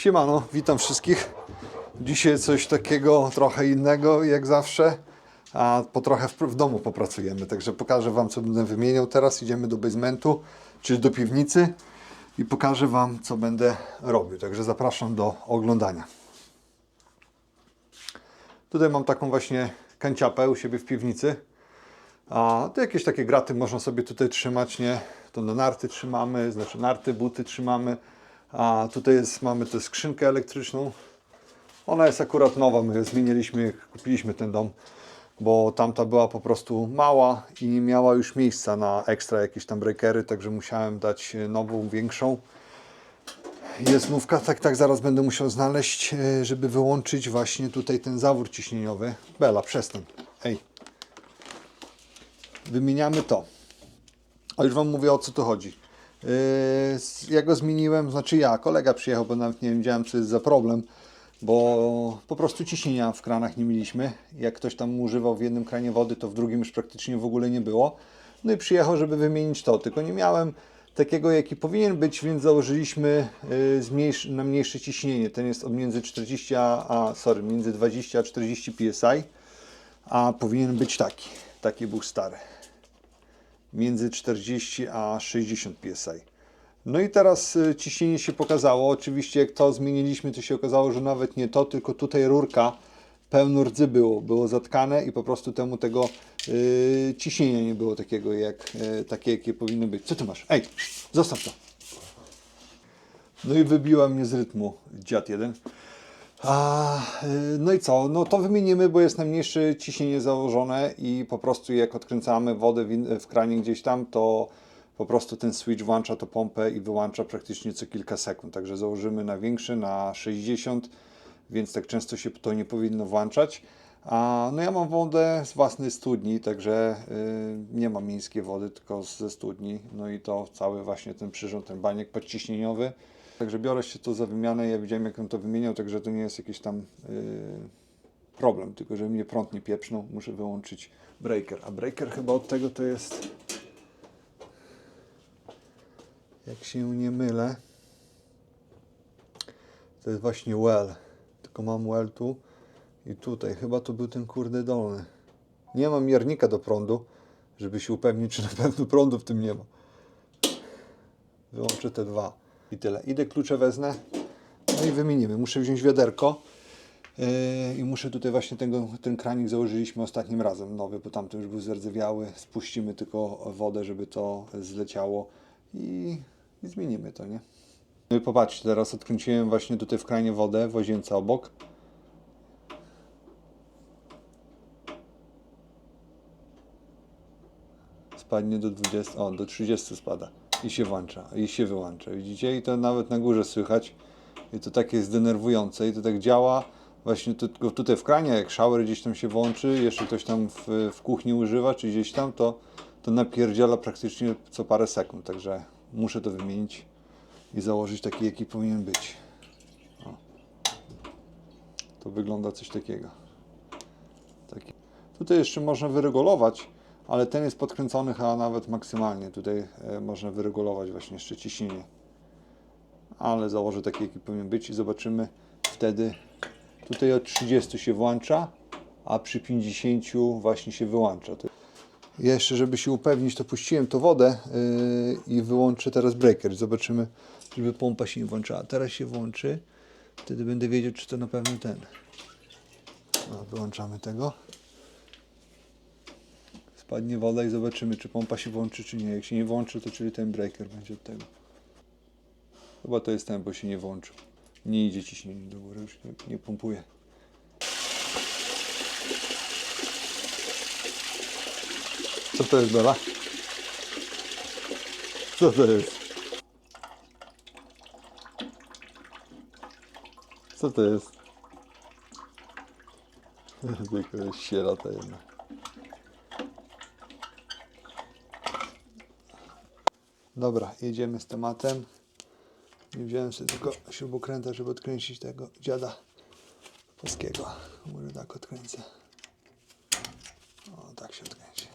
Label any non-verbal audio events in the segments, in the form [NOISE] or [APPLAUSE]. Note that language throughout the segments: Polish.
Siemano, witam wszystkich. Dzisiaj coś takiego trochę innego jak zawsze, a po trochę w, w domu popracujemy, także pokażę Wam co będę wymieniał teraz. Idziemy do basementu, czyli do piwnicy i pokażę Wam co będę robił, także zapraszam do oglądania. Tutaj mam taką właśnie kanciapę u siebie w piwnicy. A to jakieś takie graty można sobie tutaj trzymać, nie? To na narty trzymamy, znaczy narty, buty trzymamy. A tutaj jest, mamy tę skrzynkę elektryczną. Ona jest akurat nowa, my zmieniliśmy, kupiliśmy ten dom, bo tamta była po prostu mała i nie miała już miejsca na ekstra jakieś tam breakery, także musiałem dać nową, większą. Jest nówka, tak, tak, zaraz będę musiał znaleźć, e, żeby wyłączyć właśnie tutaj ten zawór ciśnieniowy. Bela, przestań. Ej. Wymieniamy to. A już Wam mówię o co tu chodzi. Yy, ja go zmieniłem, znaczy ja, kolega przyjechał, bo nawet nie wiedziałem co jest za problem, bo po prostu ciśnienia w kranach nie mieliśmy. Jak ktoś tam używał w jednym kranie wody, to w drugim już praktycznie w ogóle nie było. No i przyjechał, żeby wymienić to, tylko nie miałem takiego, jaki powinien być, więc założyliśmy yy, na mniejsze ciśnienie. Ten jest od między 40 a, a sorry, między 20 a 40 psi, a powinien być taki. Taki był stary między 40 a 60 psi. No i teraz y, ciśnienie się pokazało. Oczywiście jak to zmieniliśmy, to się okazało, że nawet nie to, tylko tutaj rurka pełno rdzy było, było zatkane i po prostu temu tego y, ciśnienia nie było takiego, jak, y, takie, jakie powinno być. Co ty masz? Ej, zostaw to. No i wybiła mnie z rytmu dziad jeden. A, y, no i co? No to wymienimy, bo jest najmniejsze ciśnienie założone i po prostu jak odkręcamy wodę w, w kranie gdzieś tam, to po prostu ten switch włącza to pompę i wyłącza praktycznie co kilka sekund. Także założymy na większy, na 60, więc tak często się to nie powinno włączać. A, no ja mam wodę z własnej studni, także y, nie mam miejskiej wody, tylko ze studni. No i to cały właśnie ten przyrząd, ten baniek podciśnieniowy. Także biorę się to za wymianę. Ja widziałem, jak on to wymieniał, także to nie jest jakiś tam yy, problem, tylko że mnie prąd nie pieprznął, muszę wyłączyć breaker. A breaker chyba od tego to jest, jak się nie mylę, to jest właśnie well. Tylko mam well tu i tutaj. Chyba to był ten kurde dolny. Nie mam miernika do prądu, żeby się upewnić, czy na pewno prądu w tym nie ma. Wyłączę te dwa i tyle. Idę klucze wezmę, no i wymienimy. Muszę wziąć wiaderko yy, i muszę tutaj właśnie tego, ten kranik założyliśmy ostatnim razem nowy, bo tamten już był zardzewiały. Spuścimy tylko wodę, żeby to zleciało i, i zmienimy to, nie? No popatrzcie, teraz odkręciłem właśnie tutaj w kranie wodę w łazience obok. spadnie do 20, o, do 30 spada i się włącza, i się wyłącza, widzicie? I to nawet na górze słychać i to takie jest denerwujące i to tak działa właśnie tu- tutaj w kranie, jak shower gdzieś tam się włączy, jeszcze ktoś tam w, w kuchni używa, czy gdzieś tam, to, to napierdziela praktycznie co parę sekund, także muszę to wymienić i założyć taki, jaki powinien być. O. To wygląda coś takiego. Taki. Tutaj jeszcze można wyregulować, ale ten jest podkręcony chyba nawet maksymalnie. Tutaj e, można wyregulować właśnie jeszcze ciśnienie. Ale założę taki, jaki powinien być i zobaczymy wtedy. Tutaj od 30 się włącza, a przy 50 właśnie się wyłącza. Jeszcze, żeby się upewnić, to puściłem to wodę yy, i wyłączę teraz breaker. Zobaczymy, żeby pompa się nie włączała. Teraz się włączy. Wtedy będę wiedział, czy to na pewno ten. No, wyłączamy tego spadnie woda i zobaczymy, czy pompa się włączy, czy nie. Jak się nie włączy, to czyli ten breaker będzie od tego. Chyba to jest ten, bo się nie włączył. Nie idzie ciśnienie do góry, już nie, nie pompuje. Co to jest, Bela? Co to jest? Co to jest? [LAUGHS] Tylko sierota jedna. Dobra, jedziemy z tematem. Nie wziąłem sobie tylko śrubokręta, żeby odkręcić tego dziada polskiego. Może tak odkręcę. O, tak się odkręci.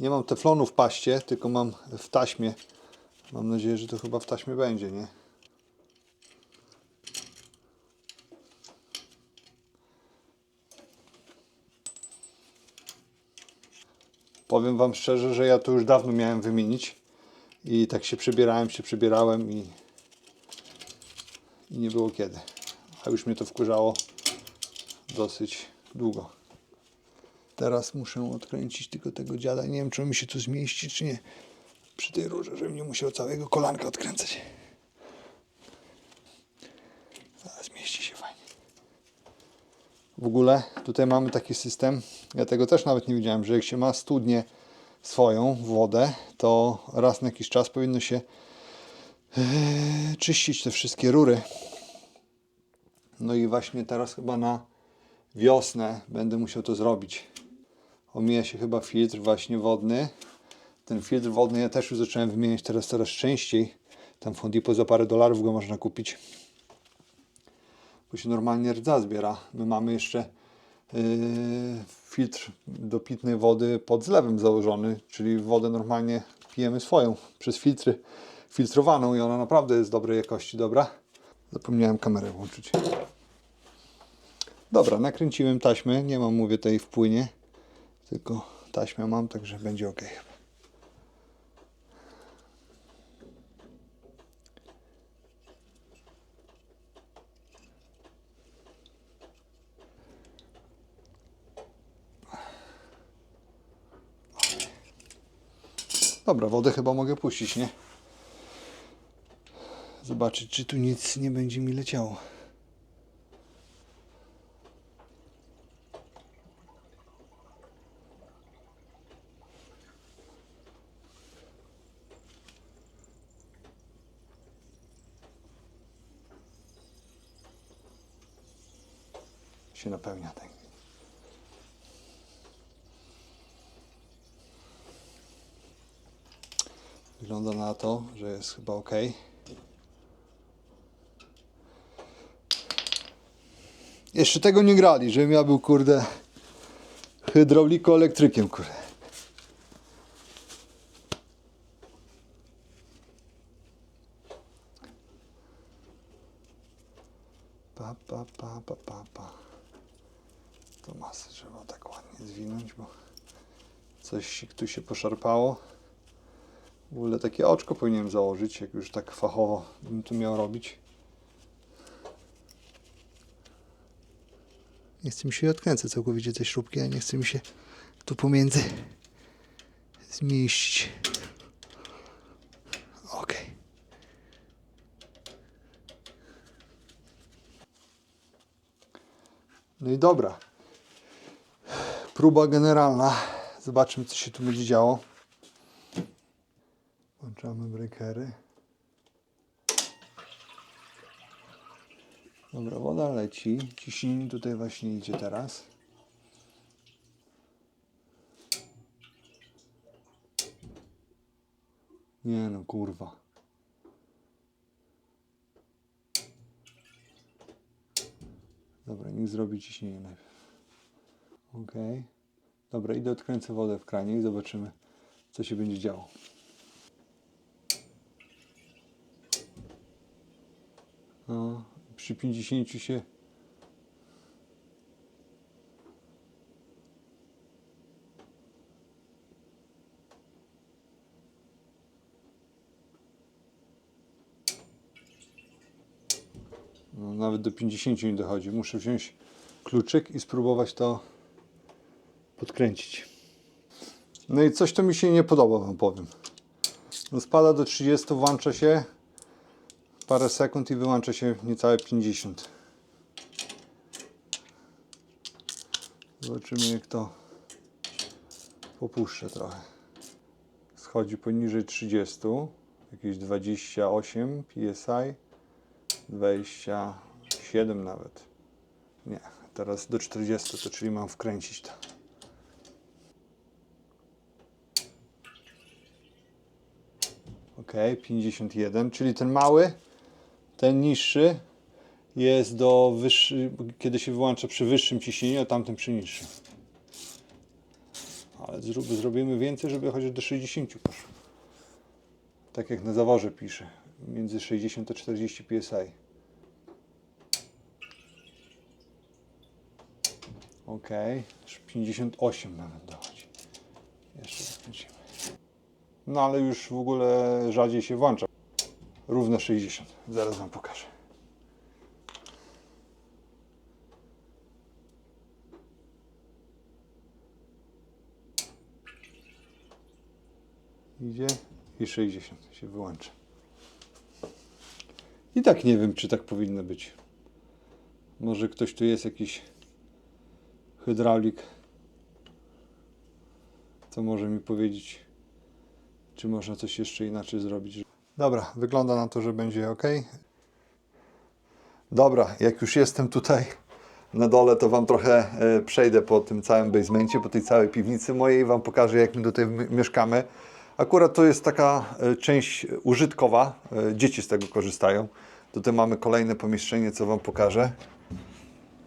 Nie mam teflonu w paście, tylko mam w taśmie. Mam nadzieję, że to chyba w taśmie będzie, nie? Powiem Wam szczerze, że ja to już dawno miałem wymienić i tak się przebierałem, się przebierałem i, i nie było kiedy. A już mnie to wkurzało dosyć długo. Teraz muszę odkręcić tylko tego dziada. Nie wiem, czy on mi się tu zmieści, czy nie. Przy tej rurze, żebym nie musiał całego kolanka odkręcać. Zaraz zmieści się fajnie. W ogóle tutaj mamy taki system, ja tego też nawet nie widziałem, że jak się ma studnię swoją, wodę, to raz na jakiś czas powinno się yy, czyścić te wszystkie rury. No i właśnie teraz chyba na wiosnę będę musiał to zrobić. Omija się chyba filtr właśnie wodny. Ten filtr wodny ja też już zacząłem wymieniać teraz coraz częściej. Tam w Home Depot za parę dolarów go można kupić bo się normalnie rdza zbiera. My mamy jeszcze filtr do pitnej wody pod zlewem założony, czyli wodę normalnie pijemy swoją przez filtry filtrowaną i ona naprawdę jest dobrej jakości, dobra? Zapomniałem kamerę włączyć. Dobra, nakręciłem taśmę, nie mam, mówię, tej w płynie, tylko taśmę mam, także będzie ok. Dobra, wodę chyba mogę puścić, nie? Zobaczyć, czy tu nic nie będzie mi leciało. Się napełnia tak. Wygląda na to, że jest chyba ok. Jeszcze tego nie grali, żebym ja był kurde hydrauliko-elektrykiem, kurde. Pa, pa, pa, pa, pa, pa. To masę trzeba tak ładnie zwinąć, bo coś tu się poszarpało. W ogóle takie oczko powinienem założyć, jak już tak fachowo bym to miał robić. Nie chce mi się odkręcać całkowicie te śrubki, a nie chce mi się tu pomiędzy zmieścić. Ok. No i dobra. Próba generalna. Zobaczmy, co się tu będzie działo. Włączamy breakery. Dobra, woda leci. Ciśnienie tutaj właśnie idzie teraz. Nie no, kurwa. Dobra, niech zrobi ciśnienie najpierw. Ok. Dobra, idę odkręcę wodę w kranie i zobaczymy, co się będzie działo. No, przy 50 się. No, nawet do 50 nie dochodzi. Muszę wziąć kluczyk i spróbować to podkręcić. No i coś to mi się nie podoba, wam powiem. No, spada do 30, włącza się, parę sekund i wyłącza się niecałe 50. Zobaczymy jak to popuszczę trochę. Schodzi poniżej 30, jakieś 28 psi, 27 nawet. Nie, teraz do 40 to czyli mam wkręcić to. Ok, 51, czyli ten mały, ten niższy jest do wyższy, kiedy się wyłącza przy wyższym ciśnieniu, a tamten przy niższym. Ale zrób, zrobimy więcej, żeby chociaż do 60 poszło. Tak jak na zaworze pisze. Między 60 a 40 psi. Ok, 58 nawet dochodzi. Jeszcze zakręcimy. No ale już w ogóle rzadziej się włącza. Równo 60. Zaraz Wam pokażę. Idzie i 60 się wyłącza. I tak nie wiem, czy tak powinno być. Może ktoś tu jest jakiś hydraulik, co może mi powiedzieć, czy można coś jeszcze inaczej zrobić. Dobra, wygląda na to, że będzie ok. Dobra, jak już jestem tutaj na dole, to Wam trochę e, przejdę po tym całym basemencie, po tej całej piwnicy mojej i Wam pokażę, jak my tutaj mi- mieszkamy. Akurat to jest taka e, część użytkowa, e, dzieci z tego korzystają. Tutaj mamy kolejne pomieszczenie, co Wam pokażę.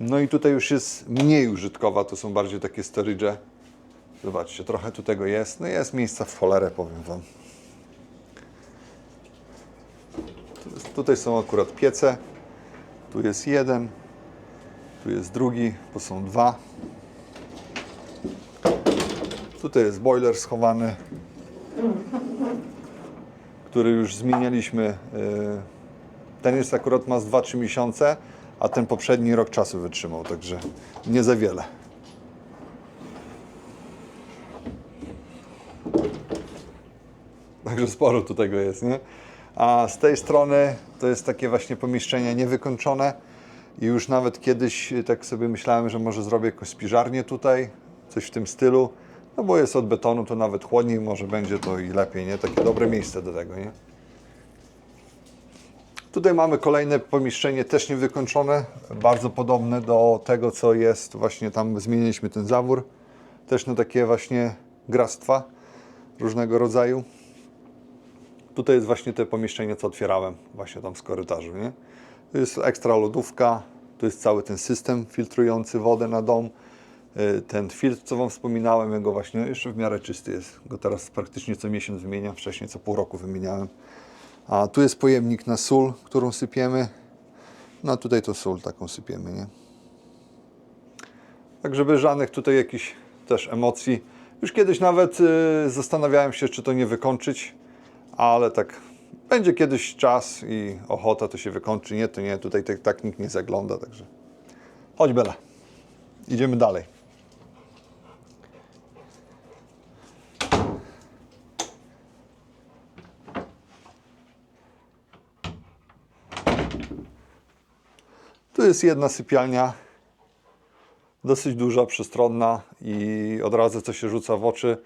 No i tutaj już jest mniej użytkowa, to są bardziej takie storage. Zobaczcie, trochę tu tego jest. No jest miejsca w cholerę, powiem Wam. Tu jest- Tutaj są akurat piece. Tu jest jeden, tu jest drugi, bo są dwa. Tutaj jest boiler schowany, który już zmienialiśmy. yy, Ten jest akurat ma z 2-3 miesiące, a ten poprzedni rok czasu wytrzymał, także nie za wiele. Także sporo tu tego jest, nie? A z tej strony to jest takie właśnie pomieszczenie niewykończone i już nawet kiedyś y, tak sobie myślałem, że może zrobię jakąś spiżarnię tutaj, coś w tym stylu, no bo jest od betonu, to nawet chłodniej może będzie to i lepiej, nie? Takie dobre miejsce do tego, nie? Tutaj mamy kolejne pomieszczenie, też niewykończone, bardzo podobne do tego, co jest właśnie tam, zmieniliśmy ten zawór, też na takie właśnie grastwa różnego rodzaju. Tutaj jest właśnie te pomieszczenie, co otwierałem właśnie tam z korytarzu, nie? Tu jest ekstra lodówka, tu jest cały ten system filtrujący wodę na dom. Y, Ten filtr, co Wam wspominałem, jego właśnie jeszcze w miarę czysty jest. Go teraz praktycznie co miesiąc wymieniam, wcześniej co pół roku wymieniałem. A tu jest pojemnik na sól, którą sypiemy. No a tutaj to sól taką sypiemy, nie? Tak, żeby żadnych tutaj jakichś też emocji. Już kiedyś nawet y, zastanawiałem się, czy to nie wykończyć, ale tak będzie kiedyś czas i ochota to się wykończy. Nie, to nie, tutaj tak, tak nikt nie zagląda, także chodź Bela. Idziemy dalej. Tu jest jedna sypialnia, dosyć duża, przestronna i od razu co się rzuca w oczy,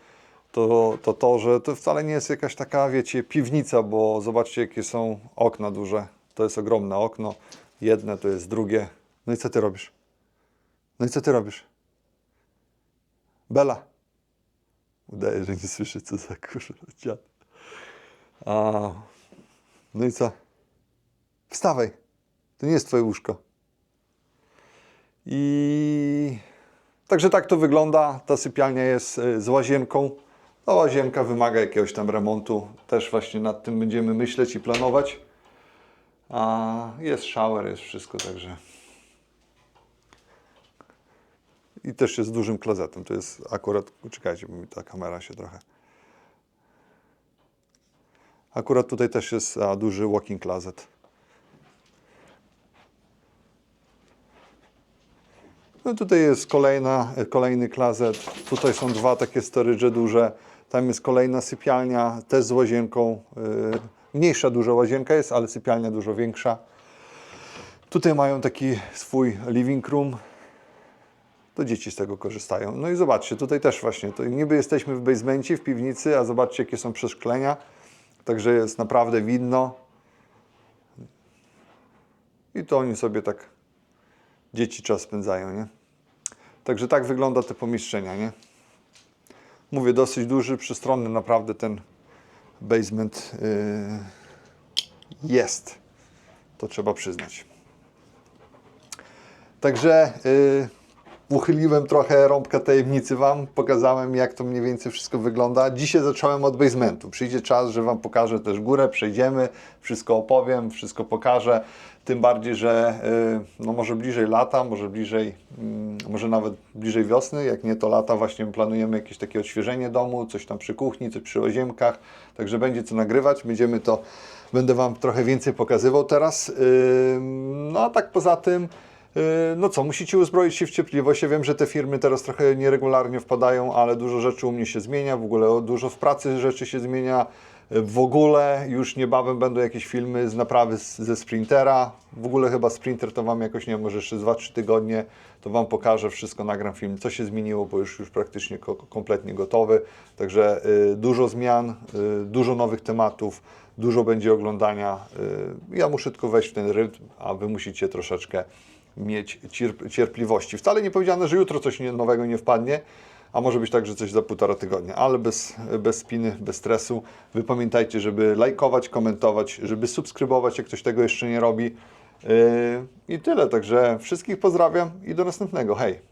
to to, to, że to wcale nie jest jakaś taka, wiecie, piwnica, bo zobaczcie jakie są okna duże. To jest ogromne okno, jedne, to jest drugie. No i co ty robisz? No i co ty robisz? Bela. Udaje, że nie słyszy, co za kurwa dziad. A, no i co? Wstawaj. To nie jest twoje łóżko. I także tak to wygląda. Ta sypialnia jest e, z łazienką. Ta łazienka wymaga jakiegoś tam remontu. Też właśnie nad tym będziemy myśleć i planować. A jest shower, jest wszystko, także. I też jest dużym klozetem. To jest akurat, czekajcie, bo mi ta kamera się trochę. Akurat tutaj też jest a, duży walking closet. No tutaj jest kolejna, kolejny klazet. Tutaj są dwa takie storage duże. Tam jest kolejna sypialnia, też z łazienką. Yy, mniejsza duża łazienka jest, ale sypialnia dużo większa. Tutaj mają taki swój living room. To dzieci z tego korzystają. No i zobaczcie, tutaj też właśnie, to niby jesteśmy w basemencie, w piwnicy, a zobaczcie jakie są przeszklenia. Także jest naprawdę widno. I to oni sobie tak dzieci czas spędzają, nie? Także tak wygląda te pomieszczenia, nie? Mówię, dosyć duży, przystronny naprawdę ten basement yy, jest. To trzeba przyznać. Także yy, uchyliłem trochę rąbka tajemnicy Wam, pokazałem jak to mniej więcej wszystko wygląda. Dzisiaj zacząłem od basementu. Przyjdzie czas, że Wam pokażę też górę, przejdziemy, wszystko opowiem, wszystko pokażę. Tym bardziej, że y, no może bliżej lata, może bliżej, mm, może nawet bliżej wiosny, jak nie to lata, właśnie planujemy jakieś takie odświeżenie domu, coś tam przy kuchni, coś przy łazienkach, także będzie co nagrywać, będziemy to, będę Wam trochę więcej pokazywał teraz. Ym, No a tak poza tym, Yy, No co, musicie uzbroić się w cierpliwość. Ja wiem, że te firmy teraz trochę nieregularnie wpadają, ale dużo rzeczy u mnie się zmienia, w ogóle dużo w pracy rzeczy się zmienia. W ogóle już niebawem będą jakieś filmy z naprawy z, ze Sprintera. W ogóle chyba Sprinter to Wam jakoś, nie może jeszcze z 2-3 tygodnie, to Wam pokażę wszystko, nagram film, co się zmieniło, bo już, już praktycznie ko- kompletnie gotowy. Także yy, dużo zmian, yy, dużo nowych tematów, dużo będzie oglądania. Yy, ja muszę tylko wejść w ten rytm, a Wy musicie troszeczkę mieć cierp- cierpliwości. Wcale nie powiedziane, że jutro coś nowego nie wpadnie, a może być tak, że coś za półtora tygodnia, ale bez, bez spiny, bez stresu. Wy pamiętajcie, żeby lajkować, komentować, żeby subskrybować, jak ktoś tego jeszcze nie robi. Yy, I tyle, także wszystkich pozdrawiam i do następnego. Hej!